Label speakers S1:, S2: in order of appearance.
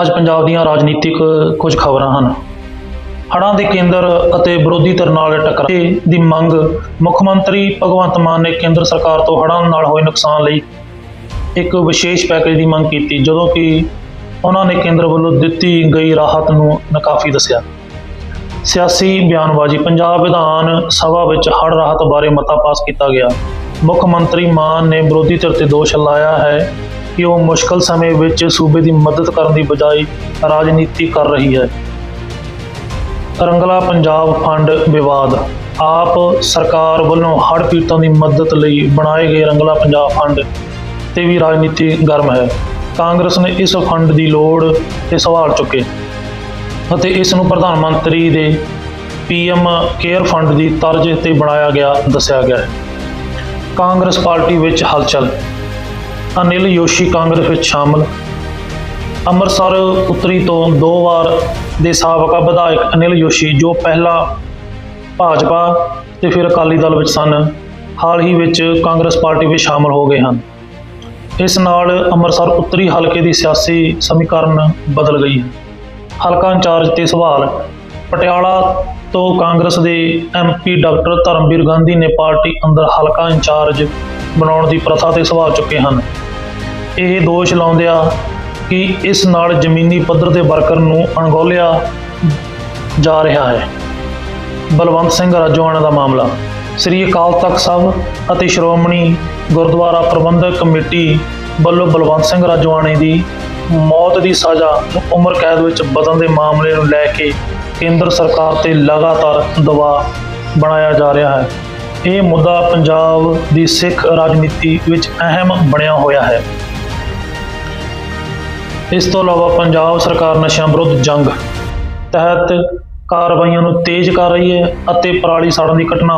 S1: ਅੱਜ ਪੰਜਾਬ ਦੀਆਂ ਰਾਜਨੀਤਿਕ ਕੁਝ ਖਬਰਾਂ ਹਨ। ਹੜ੍ਹਾਂ ਦੇ ਕੇਂਦਰ ਅਤੇ ਵਿਰੋਧੀ ਧਿਰ ਨਾਲ ਟਕਰਾਅ ਦੀ ਮੰਗ ਮੁੱਖ ਮੰਤਰੀ ਭਗਵੰਤ ਮਾਨ ਨੇ ਕੇਂਦਰ ਸਰਕਾਰ ਤੋਂ ਹੜ੍ਹਾਂ ਨਾਲ ਹੋਏ ਨੁਕਸਾਨ ਲਈ ਇੱਕ ਵਿਸ਼ੇਸ਼ ਪੈਕੇਜ ਦੀ ਮੰਗ ਕੀਤੀ, ਜਦੋਂ ਕਿ ਉਹਨਾਂ ਨੇ ਕੇਂਦਰ ਵੱਲੋਂ ਦਿੱਤੀ ਗਈ ਰਾਹਤ ਨੂੰ ਨਾਕਾਫੀ ਦੱਸਿਆ। ਸਿਆਸੀ ਬਿਆਨਬਾਜ਼ੀ, ਪੰਜਾਬ ਵਿਧਾਨ ਸਭਾ ਵਿੱਚ ਹੜ੍ਹ ਰਾਹਤ ਬਾਰੇ ਮਤਾ ਪਾਸ ਕੀਤਾ ਗਿਆ। ਮੁੱਖ ਮੰਤਰੀ ਮਾਨ ਨੇ ਵਿਰੋਧੀ ਧਿਰ ਤੇ ਦੋਸ਼ ਲਾਇਆ ਹੈ ਕਿ ਉਹ ਮੁਸ਼ਕਲ ਸਮੇਂ ਵਿੱਚ ਸੂਬੇ ਦੀ ਮਦਦ ਕਰਨ ਦੀ ਬਜਾਏ ਰਾਜਨੀਤੀ ਕਰ ਰਹੀ ਹੈ। ਰੰਗਲਾ ਪੰਜਾਬ ਫੰਡ ਵਿਵਾਦ। ਆਪ ਸਰਕਾਰ ਵੱਲੋਂ ਹੜ੍ਹ ਪੀੜਤਾਂ ਦੀ ਮਦਦ ਲਈ ਬਣਾਏ ਗਏ ਰੰਗਲਾ ਪੰਜਾਬ ਫੰਡ ਤੇ ਵੀ ਰਾਜਨੀਤੀ ਗਰਮ ਹੈ। ਕਾਂਗਰਸ ਨੇ ਇਸ ਫੰਡ ਦੀ ਲੋੜ ਤੇ ਸਵਾਲ ਚੁੱਕੇ ਅਤੇ ਇਸ ਨੂੰ ਪ੍ਰਧਾਨ ਮੰਤਰੀ ਦੇ ਪੀਐਮ ਕੇਅਰ ਫੰਡ ਦੀ ਤਰਜ਼ ਤੇ ਬਣਾਇਆ ਗਿਆ, ਦੱਸਿਆ ਗਿਆ ਹੈ। ਕਾਂਗਰਸ ਪਾਰਟੀ ਵਿੱਚ ਹਲਚਲ ਅਨਿਲ ਯੋਸ਼ੀ ਕਾਂਗਰਸ ਵਿੱਚ ਸ਼ਾਮਲ। ਅੰਮ੍ਰਿਤਸਰ ਉੱਤਰੀ ਤੋਂ ਦੋ ਵਾਰ ਦੇ ਸਾਬਕਾ ਵਿਧਾਇਕ ਅਨਿਲ ਯੋਸ਼ੀ, ਜੋ ਪਹਿਲਾਂ ਭਾਜਪਾ ਤੇ ਫਿਰ ਅਕਾਲੀ ਦਲ ਵਿੱਚ ਸਨ, ਹਾਲ ਹੀ ਵਿੱਚ ਕਾਂਗਰਸ ਪਾਰਟੀ ਵਿੱਚ ਸ਼ਾਮਲ ਹੋ ਗਏ ਹਨ। ਇਸ ਨਾਲ ਅੰਮ੍ਰਿਤਸਰ ਉੱਤਰੀ ਹਲਕੇ ਦੀ ਸਿਆਸੀ ਸਮੀਕਰਨ ਬਦਲ ਗਈ ਹੈ। ਹਲਕਾ ਇੰਚਾਰਜ ਤੇ ਸਵਾਲ, ਪਟਿਆਲਾ ਤੋਂ ਕਾਂਗਰਸ ਦੇ ਐਮਪੀ ਡਾਕਟਰ ਧਰਮਵੀਰ ਗਾਂਧੀ ਨੇ ਪਾਰਟੀ ਅੰਦਰ ਹਲਕਾ ਇੰਚਾਰਜ ਬਣਾਉਣ ਦੀ ਪ੍ਰਥਾ ਤੇ ਸਵਾਲ ਚੁੱਕੇ ਹਨ। ਇਹ ਦੋਸ਼ ਲਾਉਂਦਿਆਂ ਕਿ ਇਸ ਨਾਲ ਜ਼ਮੀਨੀ ਪੱਧਰ ਦੇ ਵਰਕਰ ਨੂੰ ਅਣਗੌਲਿਆ ਜਾ ਰਿਹਾ ਹੈ। ਬਲਵੰਤ ਸਿੰਘ ਰਾਜੋਆਣਾ ਦਾ ਮਾਮਲਾ। ਸ੍ਰੀ ਅਕਾਲ ਤਖਤ ਸਾਹਿਬ ਅਤੇ ਸ਼੍ਰੋਮਣੀ ਗੁਰਦੁਆਰਾ ਪ੍ਰਬੰਧਕ ਕਮੇਟੀ ਵੱਲੋਂ ਬਲਵੰਤ ਸਿੰਘ ਰਾਜੋਆਣੇ ਦੀ ਮੌਤ ਦੀ ਸਜ਼ਾ ਉਮਰ ਕੈਦ ਵਿੱਚ ਬਦਲਣ ਦੇ ਮਾਮਲੇ ਨੂੰ ਲੈ ਕੇ ਕੇਂਦਰ ਸਰਕਾਰ ਤੇ ਲਗਾਤਾਰ ਦਬਾਅ ਬਣਾਇਆ ਜਾ ਰਿਹਾ ਹੈ। ਇਹ ਮੁੱਦਾ ਪੰਜਾਬ ਦੀ ਸਿੱਖ ਰਾਜਨੀਤੀ ਵਿੱਚ ਅਹਿਮ ਬਣਿਆ ਹੋਇਆ ਹੈ। ਇਸ ਤੋਂ ਇਲਾਵਾ ਪੰਜਾਬ ਸਰਕਾਰ ਨਸ਼ਿਆਂ ਵਿਰੁੱਧ ਜੰਗ ਤਹਿਤ ਕਾਰਵਾਈਆਂ ਨੂੰ ਤੇਜ਼ ਕਰ ਰਹੀ ਹੈ ਅਤੇ ਪਰਾਲੀ ਸਾੜਨ ਦੀ ਘਟਨਾ